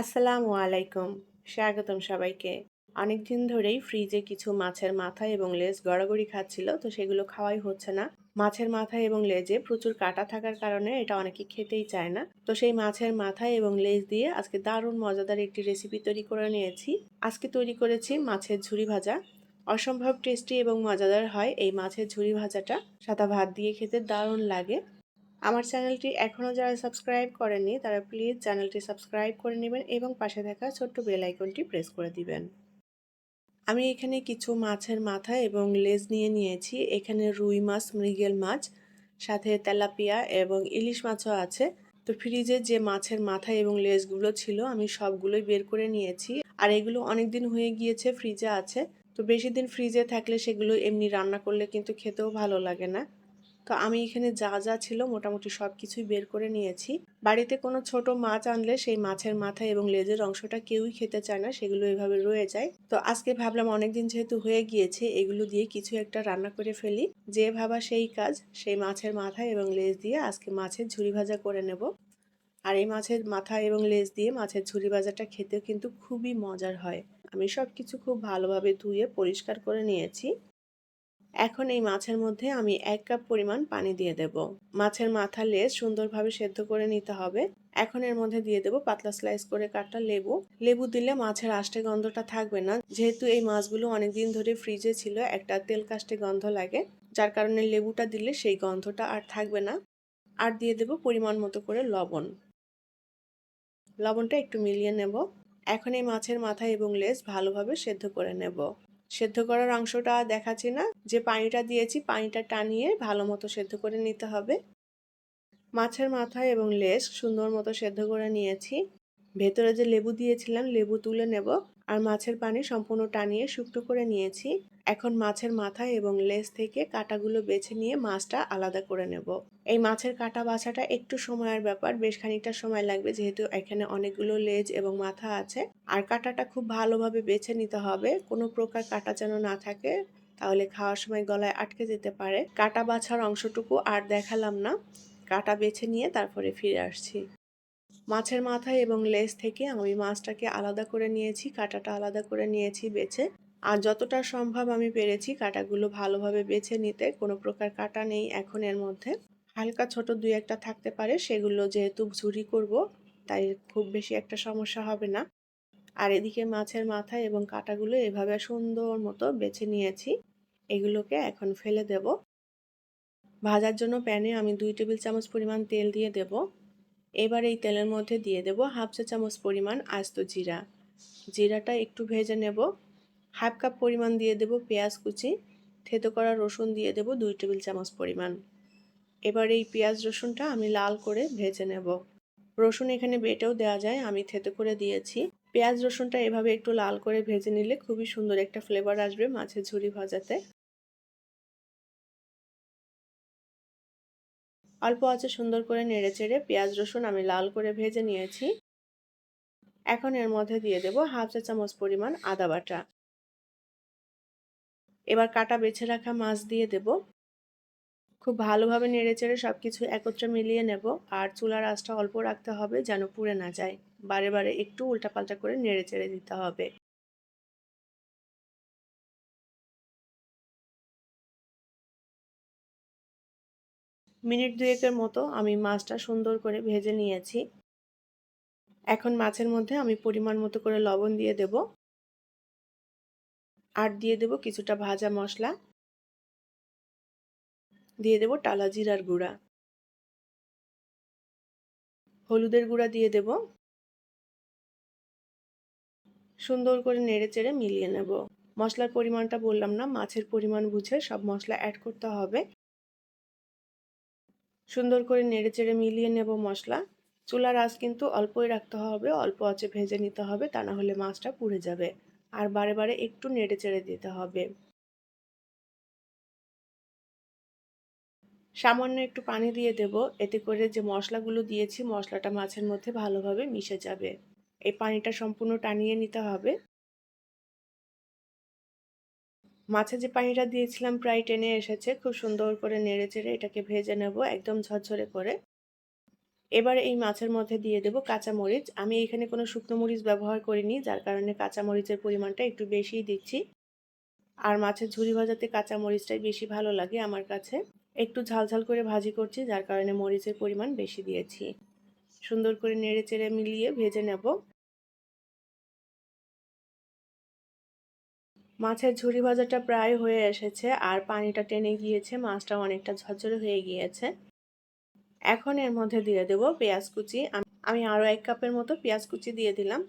আসসালামু আলাইকুম। স্বাগতম সবাইকে। অনেক দিন ধরেই ফ্রিজে কিছু মাছের মাথা এবং লেজ গড়াগড়ি খাচ্ছিল, তো সেগুলো খাওয়াই হচ্ছে না। মাছের মাথা এবং লেজে প্রচুর কাটা থাকার কারণে এটা অনেকে খেতেই চায় না। তো সেই মাছের মাথা এবং লেজ দিয়ে আজকে দারুণ মজাদার একটি রেসিপি তৈরি করে নিয়েছি। আজকে তৈরি করেছি মাছের ঝুরি ভাজা। অসম্ভব টেস্টি এবং মজাদার হয় এই মাছের ঝুরি ভাজাটা। সাদা ভাত দিয়ে খেতে দারুণ লাগে। আমার চ্যানেলটি এখনও যারা সাবস্ক্রাইব করেননি, তারা প্লিজ চ্যানেলটি সাবস্ক্রাইব করে নেবেন এবং পাশে থাকা ছোট্ট বেল আইকনটি প্রেস করে দিবেন। আমি এখানে কিছু মাছের মাথা এবং লেজ নিয়ে নিয়েছি। এখানে রুই মাছ, মৃগেল মাছ, সাথে তেলাপিয়া এবং ইলিশ মাছও আছে। তো ফ্রিজে যে মাছের মাথা এবং লেজগুলো ছিল, আমি সবগুলোই বের করে নিয়েছি। আর এগুলো অনেক দিন হয়ে গিয়েছে, ফ্রিজে আছে। তো বেশি দিন ফ্রিজে থাকলে সেগুলো এমনি রান্না করলে কিন্তু খেতেও ভালো লাগে না। তো আমি এখানে যা যা ছিল মোটামুটি সব কিছুই বের করে নিয়েছি। বাড়িতে কোনো ছোট মাছ আনলে সেই মাছের মাথা এবং লেজের অংশটা কেউই খেতে চায় না, সেগুলো এভাবে রয়ে যায়। তো আজকে ভাবলাম অনেকদিন যেহেতু হয়ে গিয়েছে, এগুলো দিয়ে কিছু একটা রান্না করে ফেলি। যে ভাবা সেই কাজ, সেই মাছের মাথা এবং লেজ দিয়ে আজকে মাছের ঝুরি ভাজা করে নেব। আর এই মাছের মাথা এবং লেজ দিয়ে মাছের ঝুরি ভাজাটা খেতেও কিন্তু খুবই মজার হয়। আমি সব কিছু খুব ভালোভাবে ধুয়ে পরিষ্কার করে নিয়েছি। এখন এই মাছের মধ্যে আমি এক কাপ পরিমাণ পানি দিয়ে দেব। মাছের মাথা লেজ সুন্দরভাবে সেদ্ধ করে নিতে হবে। এখন এর মধ্যে দিয়ে দেব পাতলা স্লাইস করে কাটা লেবু। লেবু দিলে মাছের আষ্টে গন্ধটা থাকবে না। যেহেতু এই মাছগুলো অনেকদিন ধরে ফ্রিজে ছিল, একটা তেল কাষ্টে গন্ধ লাগে। যার কারণে লেবুটা দিলে সেই গন্ধটা আর থাকবে না। আর দিয়ে দেব পরিমাণ মতো করে লবণ। লবণটা একটু মিলিয়ে নেব। এখন এই মাছের মাথা এবং লেজ ভালোভাবে সেদ্ধ করে নেব। সেদ্ধ করার অংশটা দেখাচ্ছি না। যে পানিটা দিয়েছি, পানিটা টানিয়ে ভালো মতো সেদ্ধ করে নিতে হবে। মাছের মাথা এবং লেস সুন্দর মতো সেদ্ধ করে নিয়েছি। ভেতরে যে লেবু দিয়েছিলাম, লেবু তুলে নেব। আর মাছের পানি সম্পূর্ণ টানিয়ে শুকনো করে নিয়েছি। এখন মাছের মাথা এবং লেজ থেকে কাটাগুলো বেছে নিয়ে মাছটা আলাদা করে নেব। এই মাছের কাটা বাছাটা একটু সময়ের ব্যাপার, বেশ খানিকটা সময় লাগবে যেহেতু এখানে অনেকগুলো লেজ এবং মাথা আছে। আর কাটাটা খুব ভালোভাবে বেছে নিতে হবে। কোনো প্রকার কাটা যেন না থাকে, তাহলে খাওয়ার সময় গলায় আটকে যেতে পারে। কাটা বাছার অংশটুকু আর দেখালাম না। কাটা বেছে নিয়ে তারপরে ফিরে আসছি। মাছের মাথা এবং লেজ থেকে আমি মাছটাকে আলাদা করে নিয়েছি, কাটাটা আলাদা করে নিয়েছি বেছে। আর যতটা সম্ভব আমি পেরেছি কাটাগুলো ভালোভাবে বেছে নিতে, কোনো প্রকার কাটা নেই এখন এর মধ্যে। হালকা ছোট দুই একটা থাকতে পারে, সেগুলো যেহেতু ঝুরি করব, তাই খুব বেশি একটা সমস্যা হবে না। আর এদিকে মাছের মাথা এবং কাটাগুলো এভাবে সুন্দর মতো বেছে নিয়েছি, এগুলোকে এখন ফেলে দেব। ভাজার জন্য প্যানে আমি দুই টেবিল চামচ পরিমাণ তেল দিয়ে দেব। এবার এই তেলের মধ্যে দিয়ে দেব হাফ চা চামচ পরিমাণ আস্ত জিরা। জিরাটা একটু ভেজে নেব। হাফ কাপ পরিমাণ দিয়ে দেব পেঁয়াজ কুচি। থেতো করা রসুন দিয়ে দেব দুই টেবিল চামচ পরিমাণ। এবার এই পেঁয়াজ রসুনটা আমি লাল করে ভেজে নেব। রসুন এখানে বেটেও দেওয়া যায়, আমি থেতো করে দিয়েছি। পেঁয়াজ রসুনটা এভাবে একটু লাল করে ভেজে নিলে খুবই সুন্দর একটা ফ্লেভার আসবে মাছের ঝুরি ভাজাতে। অল্প আছে সুন্দর করে নেড়ে চেড়ে পেঁয়াজ, রসুন আমি লাল করে ভেজে নিয়েছি। এখন এর মধ্যে দিয়ে দেব হাফ চা চামচ পরিমাণ আদা বাটা। এবার কাটা বেছে রাখা মাছ দিয়ে দেব। খুব ভালোভাবে নেড়ে চেড়ে সব কিছু একত্রে মিলিয়ে নেব আর চুলার আঁচটা অল্প রাখতে হবে যেন পুড়ে না যায়। বারে বারে একটু উল্টাপাল্টা করে নেড়ে চেড়ে দিতে হবে। মিনিট দুয়েকের মতো আমি মাছটা সুন্দর করে ভেজে নিয়েছি। এখন মাছের মধ্যে আমি পরিমাণ মতো করে লবণ দিয়ে দেব। আর দিয়ে দেব কিছুটা ভাজা মশলা। দিয়ে দেব টালা জিরার গুঁড়া। হলুদের গুঁড়া দিয়ে দেব। সুন্দর করে নেড়ে চেড়ে মিলিয়ে নেব। মশলার পরিমাণটা বললাম না, মাছের পরিমাণ বুঝে সব মশলা অ্যাড করতে হবে। সুন্দর করে নেড়ে চেড়ে মিলিয়ে নেব মশলা। চুলার আঁচ কিন্তু অল্পই রাখতে হবে, অল্প আঁচে ভেজে নিতে হবে, তা না হলে মাছটা পুড়ে যাবে। আর বারে বারে একটু নেড়ে চেড়ে দিতে হবে। সামান্য একটু পানি দিয়ে দেব, এতে করে যে মশলাগুলো দিয়েছি, মশলাটা মাছের মধ্যে ভালোভাবে মিশে যাবে। এই পানিটা সম্পূর্ণ টানিয়ে নিতে হবে। মাছে যে পানিটা দিয়েছিলাম প্রায় টেনে এসেছে, খুব সুন্দর করে নেড়ে চেড়ে এটাকে ভেজে নেব একদম ঝরঝরে করে। এবার এই মাছের মধ্যে দিয়ে দেব কাঁচা মরিচ আমি এখানে কোনো শুকনো মরিচ ব্যবহার করিনি, যার কারণে কাঁচা মরিচের পরিমাণটা একটু বেশিই দিচ্ছি। আর মাছের ঝুরি ভাজাতে কাঁচা মরিচটাই বেশি ভালো লাগে আমার কাছে। একটু ঝালঝাল করে ভাজি করছি, যার কারণে মরিচের পরিমাণ বেশি দিয়েছি। সুন্দর করে নেড়ে চেড়ে মিলিয়ে ভেজে নেব। মাছের ঝুরি ভাজাটা প্রায় হয়ে এসেছে আর পানিটা টেনে গিয়েছে, মাছটা অনেকটা ঝরঝরে হয়ে গিয়েছে। এখন এর মধ্যে দিয়ে দেব পেঁয়াজ কুচি। আমি আরও এক কাপের মতো পেঁয়াজ কুচি দিয়ে দিলাম।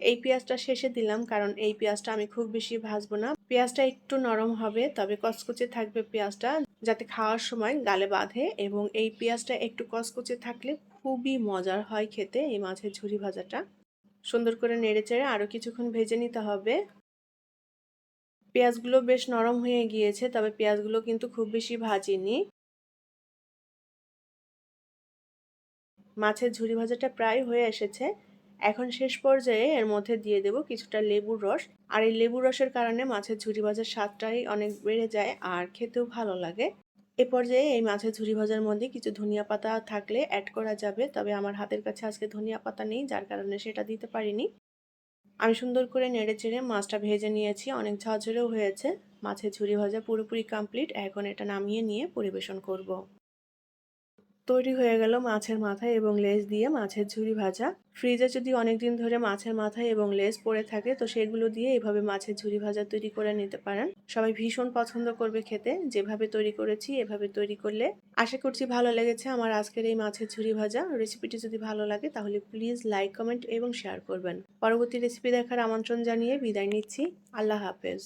এই পেঁয়াজটা শেষে দিলাম কারণ এই পেঁয়াজটা আমি খুব বেশি ভাজবো না। পেঁয়াজটা একটু নরম হবে, তবে কচকুচে থাকবে পেঁয়াজটা যাতে খাওয়ার সময় গালে বাঁধে এবং এই পেঁয়াজটা একটু কচকুচে থাকলে খুবই মজার হয় খেতে এই মাছের ঝুরি ভাজাটা। সুন্দর করে নেড়ে চেড়ে আরও কিছুক্ষণ ভেজে নিতে হবে। পেঁয়াজগুলো বেশ নরম হয়ে গিয়েছে, তবে পেঁয়াজগুলো কিন্তু খুব বেশি ভাজিনি। মাছের ঝুরি ভাজাটা প্রায় হয়ে এসেছে। এখন শেষ পর্যায়ে এর মধ্যে দিয়ে দেব কিছুটা লেবুর রস। আর এই লেবুর রসের কারণে মাছের ঝুরি ভাজার স্বাদটাই অনেক বেড়ে যায় আর খেতেও ভালো লাগে। এ পর্যায়ে এই মাছের ঝুরি ভাজার মধ্যে কিছু ধনিয়া পাতা থাকলে অ্যাড করা যাবে, তবে আমার হাতের কাছে আজকে ধনিয়া পাতা নেই, যার কারণে সেটা দিতে পারিনি। আমি সুন্দর করে নেড়ে চেড়ে মাছটা ভেজে নিয়েছি। অনেক ঝরঝরেও হয়েছে। মাছের ঝুরি ভাজা পুরোপুরি কমপ্লিট এখন এটা নামিয়ে নিয়ে পরিবেশন করব। তৈরি হয়ে গেল মাছের মাথা এবং লেজ দিয়ে মাছের ঝুড়ি ভাজা। ফ্রিজে যদি অনেকদিন ধরে মাছের মাথা এবং লেজ পড়ে থাকে, তো সেগুলো দিয়ে এভাবে মাছের ঝুড়ি ভাজা তৈরি করে নিতে পারেন। সবাই ভীষণ পছন্দ করবে খেতে। যেভাবে তৈরি করেছি, এভাবে তৈরি করলে আশা করছি ভালো লেগেছে আমার আজকের এই মাছের ঝুড়ি ভাজা। রেসিপিটি যদি ভালো লাগে, তাহলে প্লিজ লাইক, কমেন্ট এবং শেয়ার করবেন। পরবর্তী রেসিপি দেখার আমন্ত্রণ জানিয়ে বিদায় নিচ্ছি। আল্লাহ হাফেজ।